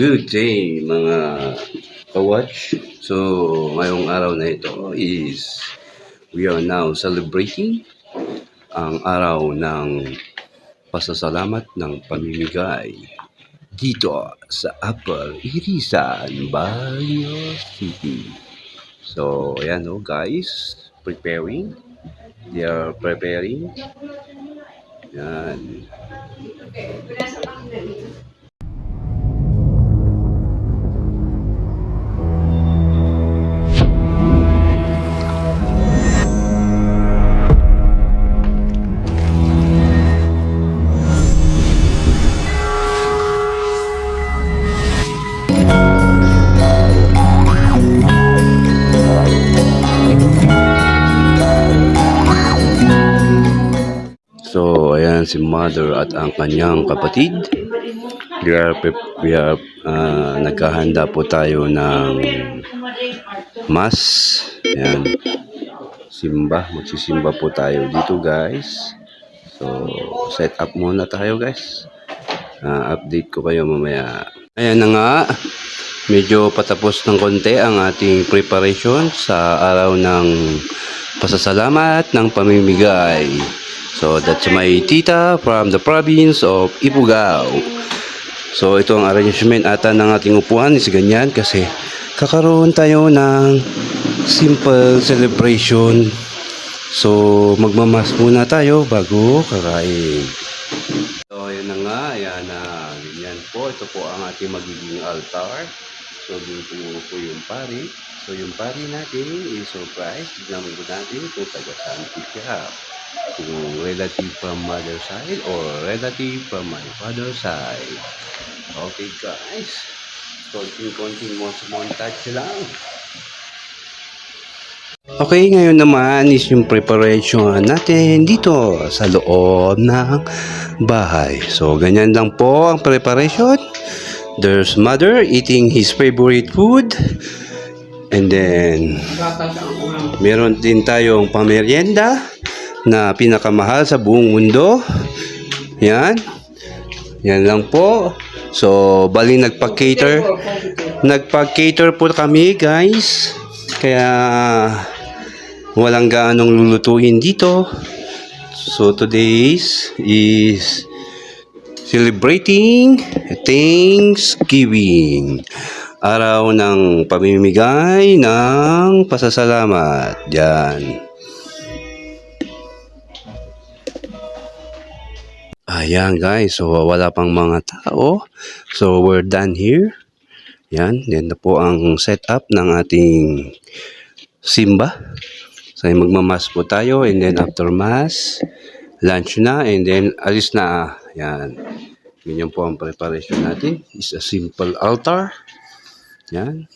Good day mga ka-watch. So, ngayong araw na ito is we are now celebrating ang araw ng pasasalamat ng pamimigay dito sa Upper Irisan, Baguio City. So, ayan o guys, preparing. They are preparing. Yan. So, si mother at ang kanyang kapatid. We are, we are ah, naghahanda po tayo ng mas. Ayan. Simba. Magsisimba po tayo dito guys. So, set up muna tayo guys. Ah, update ko kayo mamaya. Ayan na nga. Medyo patapos ng konti ang ating preparation sa araw ng pasasalamat ng pamimigay. So that's my tita from the province of Ifugao. So ito ang arrangement ata ng ating upuan is ganyan kasi kakaroon tayo ng simple celebration. So magmamas muna tayo bago kakain. So yan na nga, yan na, ganyan po. Ito po ang ating magiging altar. So dito po yung pari. So yung pari natin is surprise. Tignan mo natin kung taga saan po siya. Kung relative from mother side or relative from my father side. Okay guys. Konting-konting montage lang. Okay, ngayon naman is yung preparation natin dito sa loob ng bahay. So, ganyan lang po ang preparation. There's mother eating his favorite food. And then, meron din tayong pamerienda na pinakamahal sa buong mundo. Yan. Yan lang po. So, bali nagpa-cater. Nagpa-cater po kami, guys. Kaya, walang gaanong lulutuin dito. So, today's is celebrating Thanksgiving. Araw ng pamimigay ng pasasalamat. Yan. Ayan guys, so wala pang mga tao. So we're done here. Yan, yan na po ang setup ng ating simba. So magmamas po tayo and then after mass, lunch na and then alis na. Yan. Ganyan po ang preparation natin. Is a simple altar. Yan.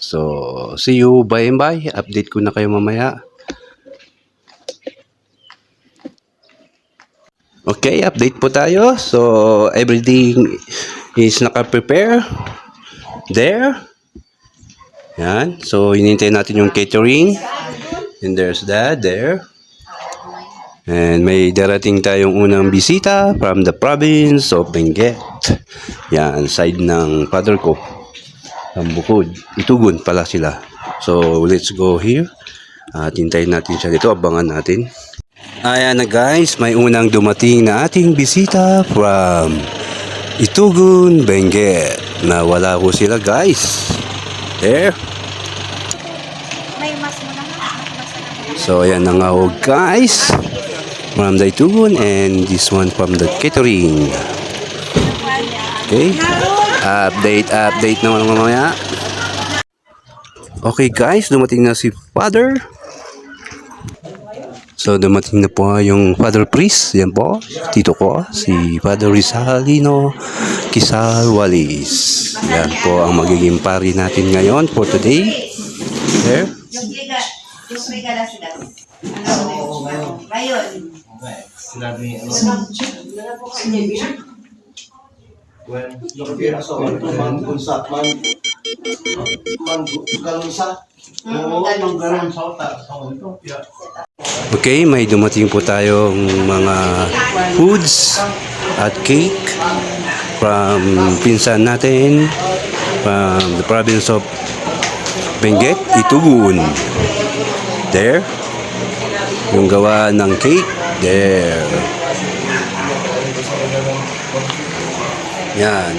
So, see you bye and bye. Update ko na kayo mamaya. Okay, update po tayo. So, everything is naka-prepare. There. Yan. So, hinintay natin yung catering. And there's that there. And may darating tayong unang bisita from the province of Benguet. Yan, side ng father ko. Ang bukod. Itugon pala sila. So, let's go here. At hintayin natin siya dito. Abangan natin. Ayan na guys, may unang dumating na ating bisita from Itugun, Benguet. Nawala ko sila guys. There. Nga. So ayan na nga ho guys. From the Itugun and this one from the catering. Okay. Update, update naman mamaya. Okay guys, dumating na si Father. So dumating na po yung Father Priest. Yan po. Tito ko. Si Father Rizalino Kisal Walis. Yan po ang magiging pari natin ngayon for today. There. Yung liga, yung. Ano na yun? Ngayon. Sinabi ano? Well, nakapira sa ano, mangunsa, man, man, galunsa. Oo, sa utak. Okay, may dumating po tayong mga foods at cake. from pinsan natin from the province of Benguet, Itugun. There. Yung gawa ng cake. There. Yan.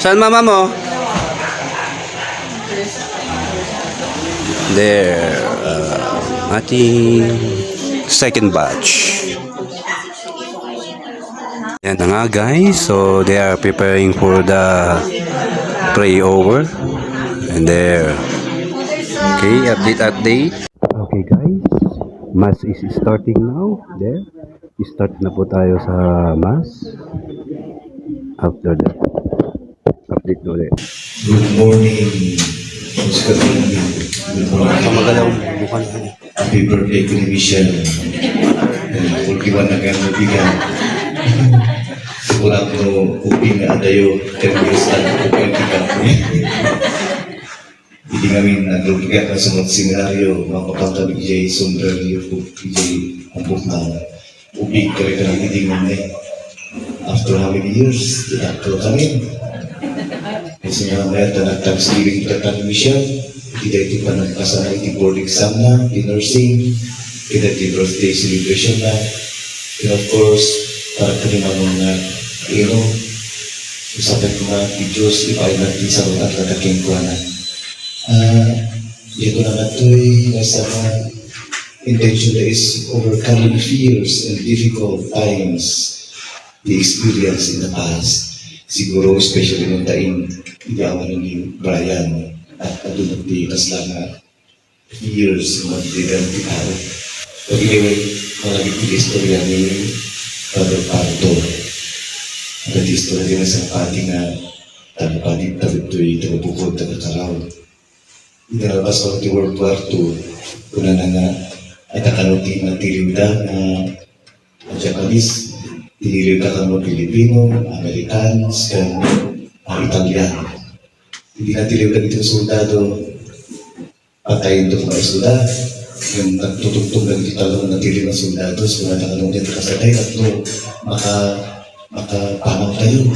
Saan mama mo? There. Uh, ating second batch. Yan na nga guys. So they are preparing for the pray over. And there. Okay, update, update. Okay guys. Mass is starting now. There. Start na po tayo sa mass. After that. Update ulit. Good morning, Miss Katrina. Good morning. Magalaw bukan. Happy birthday to ni Michelle. Eh, 41 na kaya mabigan. Wala ko uping na adayo, 10 years na uping kita. Hindi kami naglubigat na sa mga seminaryo, mga kapatid ni Jay Sundar, ni Jay Ampuk na uping kami ka ng hindi nga After how many years, tinakto kami. Kasi nga may nag-thanksgiving kita kami Michelle, kita ito pa nagkasana iti board exam na, di nursing, kita iti birthday celebration na, and of course, para ka rin mga, you know, usapan ko nga, ti Diyos, ipaay natin sa mga kataking ko na. Ah, ito na nga ito'y nasa mga intention na is overcoming fears and difficult times the experience in the past. Siguro, especially nung taing igawan ni Brian at adunod di kasla nga years mag-identify. But anyway, malagi ko yung istorya ni Brother Pardo. At yung istorya din sa pati nga tagapanig tawid to'y tagabukod, tagakaraw. Inalabas ko ti World War II, kuna na nga at akanuti ng tilimda na ang Japanese, tinilid ka kang mga Pilipino, Americans, kan mga Italiano. Hindi na ka dito soldado, patayin ito mga isda, yung nagtutugtog ng italong na tilid ng soldado, so na nakalong dito kasatay, at no, maka, makapanaw tayo.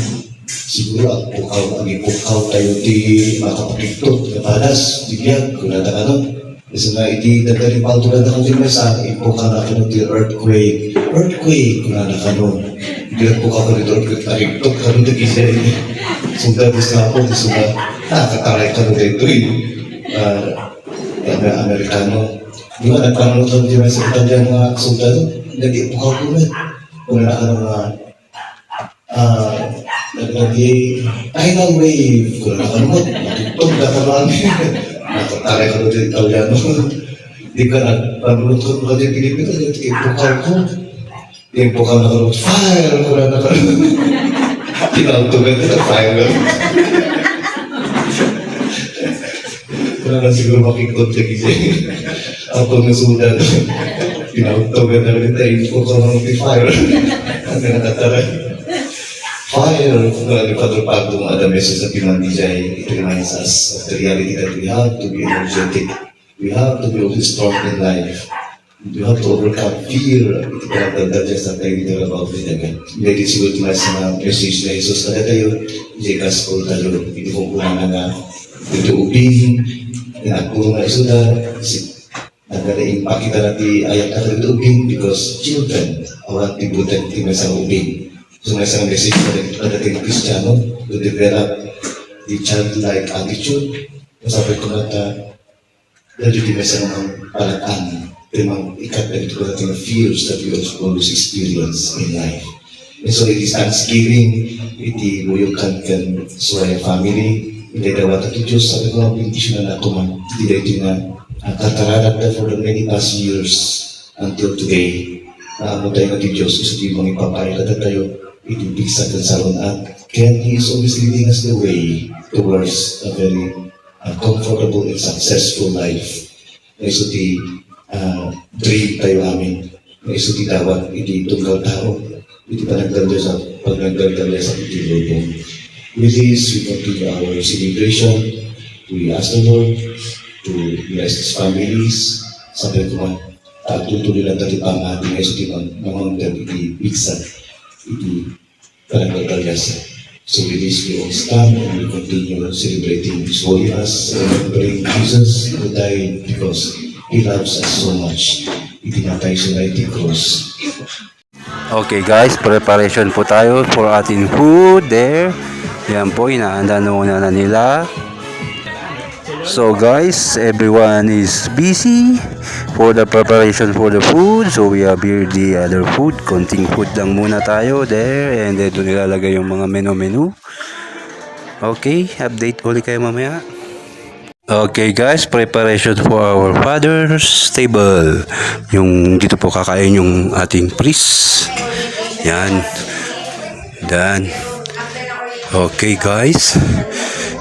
Siguro ang pukaw, ang ipukaw tayo di makapagiktot, kapadas, bigyan, kung nata ano. Kasi nga, iti dadali pa tulad ako din sa ipukaw na kano di earthquake, earthquake, kung nata kano. Hindi ang pukaw ka nito, earthquake, tariktot ka nito, kasi sundados na ako, di suma, nakataray ka nito ito eh. Ah, uh, Amerikano. Di ba, nagpanood ko din sa Italian mga sundalo, hindi pukaw ko na. Kung nata kano nga, ah, naglagi tidal wave. Kung nakalumot matutog na ka lang nakataray ka doon Italiano di ka nagpanulot ko ka din Pilipino ipukaw ko ipukaw na kalumot fire. Kung na nakalumot tinautugan ka fire wala na siguro makikot ka kasi ako na sudan tinautugan na rin tayo ipukaw na fire ang nakataray fire uh, ni Father Pablo mga the message that Pinandijay, it reminds us of the reality that we have to be energetic. We have to be always strong in life. We have to overcome fear. Ito ka nagdagdag dyan sa tayo dito about it. Hindi siguro ito sa message na Jesus na tayo. Hindi gospel tayo. Hindi ko kuna na nga. Dito upin. Inakuro nga isuda. Nagdalaing pakita natin ayat ka dito upin because children awat tibutan ti sa upin. So may isang message na pagdating Kristiyano to develop the childlike attitude. Sabi ko na ta, dahil di may isang palataan, timang ikat na ito pagdating fears that we also always experience in life. And so it is thanksgiving, iti buyog kan kan suwaya family, hindi daw at ito Diyos, ko, ang bendition na nato man, hindi daw ito nga, ang katararat na for the many past years until today, naamo tayo ti Diyos, isa di mga ipapayag at tayo, itubig sa kansaron at kaya He is always leading us the way towards a very uh, comfortable and successful life. Na iso ti dream tayo amin. Na iso ti dawat, iti tunggal tao. Iti panagdalda sa pagnagdalda sa iti lubong. With this, we continue our celebration. We ask the Lord to bless His families. Sabi ko man, at tutuloy lang dati pa ang ating iso ti man, namang iti pigsa iti Barangay Calyasa. So with this, we all stand and we continue celebrating this holy mass, remembering Jesus who died because He loves us so much. Itinatay na iting cross. Okay guys, preparation po tayo for ating food there. Yan po, inaanda na muna na nila. So guys, everyone is busy for the preparation for the food. So we have here the other food. Konting food lang muna tayo there. And then doon nilalagay yung mga menu-menu. Okay, update ulit kayo mamaya. Okay guys, preparation for our father's table. Yung dito po kakain yung ating priest. Yan. Dan. Okay guys.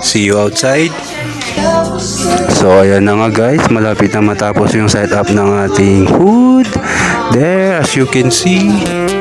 See you outside. So ayan na nga guys, malapit na matapos yung setup ng ating food. There, as you can see.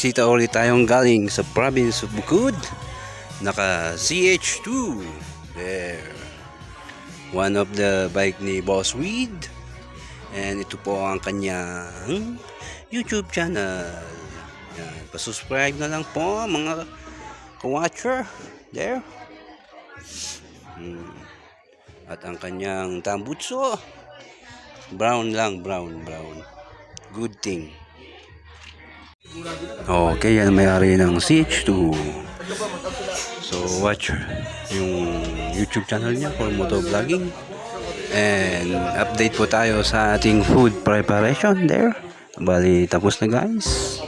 Po, may bisita ulit tayong galing sa province of Bukod. Naka CH2. There. One of the bike ni Boss Weed. And ito po ang kanyang YouTube channel. Yan. Pasubscribe na lang po mga ka-watcher. There. Hmm. At ang kanyang tambutso. Brown lang, brown, brown. Good thing. Okay, yan may-ari ng CH2. So, watch yung YouTube channel niya for motovlogging. And update po tayo sa ating food preparation there. Bali, tapos na guys.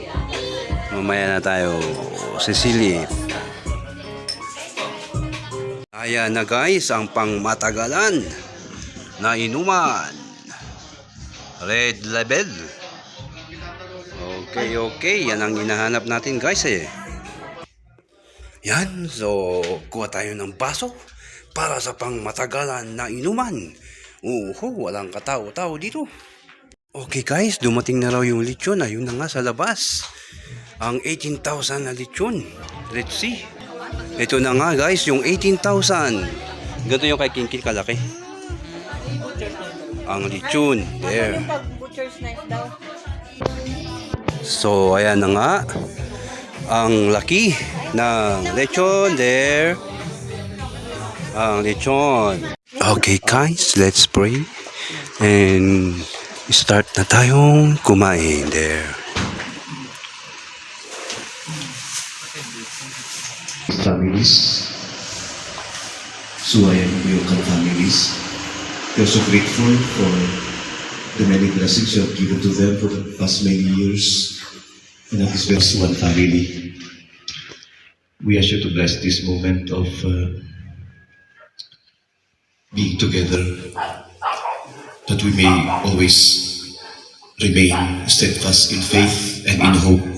Mamaya na tayo sisilip. Ayan na guys, ang pangmatagalan na inuman. Red Label. Okay, okay. Yan ang hinahanap natin guys eh. Yan, so kuha tayo ng baso para sa pang matagalan na inuman. Uho, walang katao-tao dito. Okay guys, dumating na raw yung lechon. Ayun na nga sa labas. Ang 18,000 na lechon. Let's see. Ito na nga guys, yung 18,000. Ganito yung kay Kinkin kalaki. Ang lechon. There. butcher's knife daw. So, ayan na nga. Ang laki ng lechon there. Ang lechon. Okay guys, let's pray. And start na tayong kumain there. families, Suwayan Buyukan families. We're so grateful for the many blessings you have given to them for the past many years. And that is best one family. We ask you to bless this moment of uh, being together, that we may always remain steadfast in faith and in hope.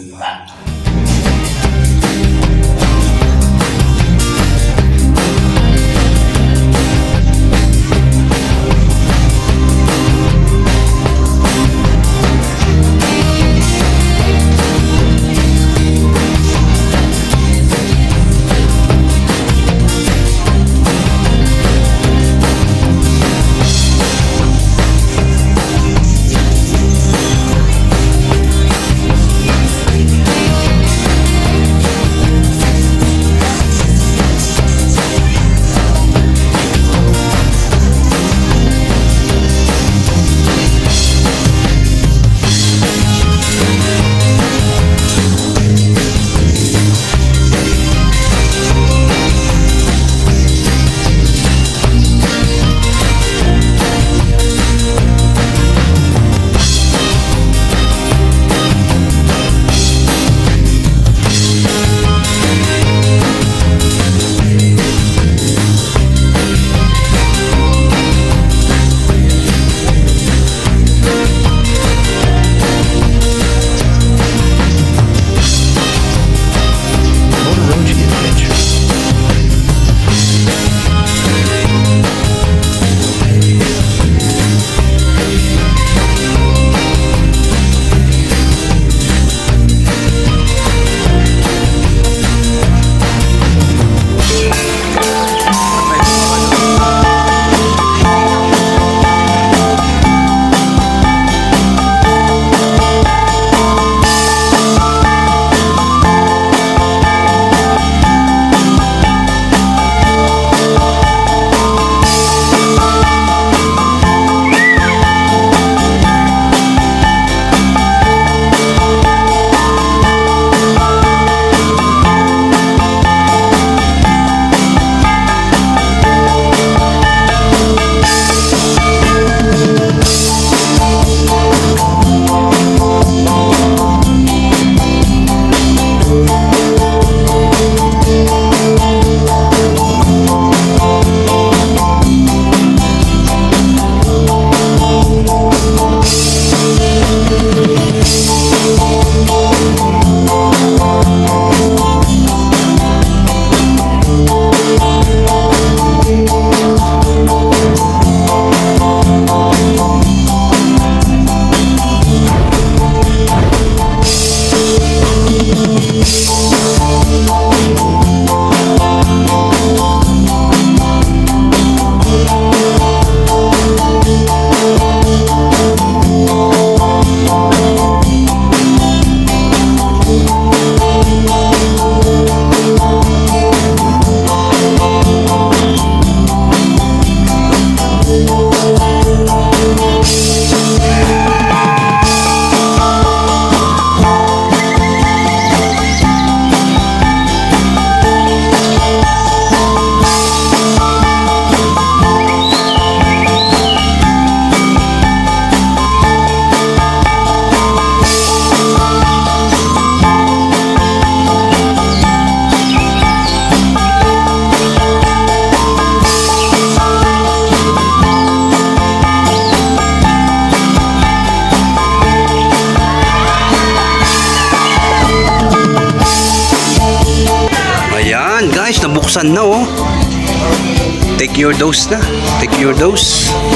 Take your dose na. Take your dose.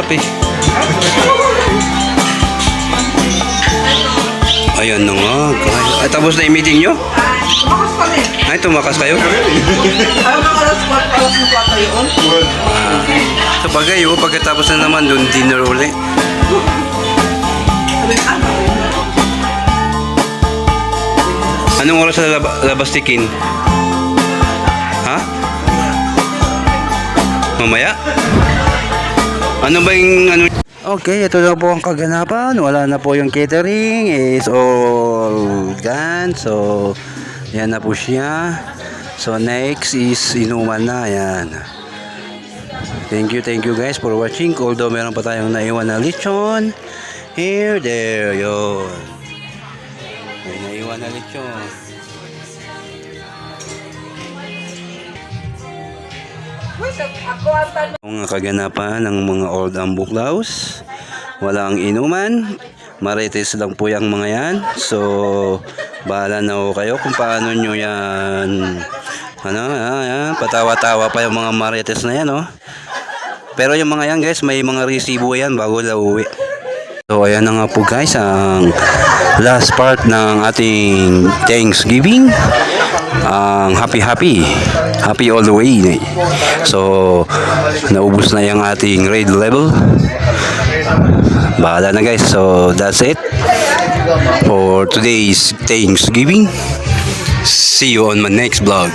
Masarap eh. Ayan na nga. Ay, tapos na yung meeting nyo? Tumakas kami. Ay, tumakas kayo? Ayaw ng alas 4, alas 4 yun. Sa bagay, oh, pagkatapos na naman doon, dinner uli. Sabi, ano? Anong oras na lab- labas tikin? Ha? Mamaya? Ano ba yung ano? Okay, ito na po ang kaganapan. Wala na po yung catering. It's all gone. So, yan na po siya. So, next is inuman na. Yan. Thank you, thank you guys for watching. Although meron pa tayong naiwan na lechon. Here, there, yun. May naiwan na lechon. Mga kaganapan ng mga old ambuklaws. Walang inuman. Marites lang po yung mga yan. So, bahala na ho kayo kung paano nyo yan. Ano, ah, yan. Patawa-tawa pa yung mga marites na yan, oh. Pero yung mga yan, guys, may mga resibo yan bago la uwi. So, ayan na nga po, guys, ang last part ng ating Thanksgiving ang happy happy happy all the way. So naubos na yung ating raid level. Bahala na guys. So that's it for today's Thanksgiving. See you on my next vlog